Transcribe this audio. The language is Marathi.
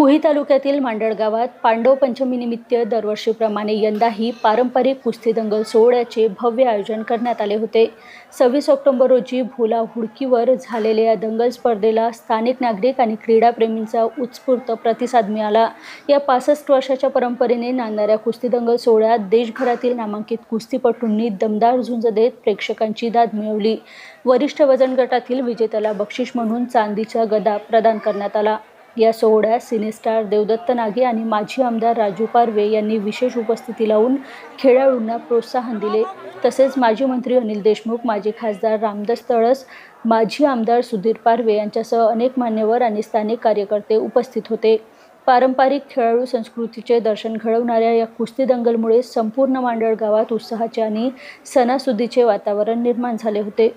कुही तालुक्यातील मांडळ गावात पांडव पंचमीनिमित्त दरवर्षीप्रमाणे यंदाही पारंपरिक कुस्ती दंगल सोहळ्याचे भव्य आयोजन करण्यात आले होते. सव्वीस ऑक्टोबर रोजी भोला हुडकीवर झालेल्या या दंगल स्पर्धेला स्थानिक नागरिक आणि क्रीडाप्रेमींचा उत्स्फूर्त प्रतिसाद मिळाला. या पासष्ट वर्षाच्या परंपरेने नांदणाऱ्या कुस्ती दंगल सोहळ्यात देशभरातील नामांकित कुस्तीपटूंनी दमदार झुंज देत प्रेक्षकांची दाद मिळवली. वरिष्ठ वजन गटातील विजेत्याला बक्षीस म्हणून चांदीचा गदा प्रदान करण्यात आला. या सोहळ्यास सिनेस्टार देवदत्त नागे आणि माजी आमदार राजू पारवे यांनी विशेष उपस्थिती लावून खेळाडूंना प्रोत्साहन दिले. तसेच माजी मंत्री अनिल देशमुख माजी खासदार रामदास तळस माजी आमदार सुधीर पारवे यांच्यासह अनेक मान्यवर आणि स्थानिक कार्यकर्ते उपस्थित होते. पारंपरिक खेळाडू संस्कृतीचे दर्शन घडवणाऱ्या या कुस्ती दंगलमुळे संपूर्ण मांडळ गावात उत्साहाचे आणि सणासुदीचे वातावरण निर्माण झाले होते.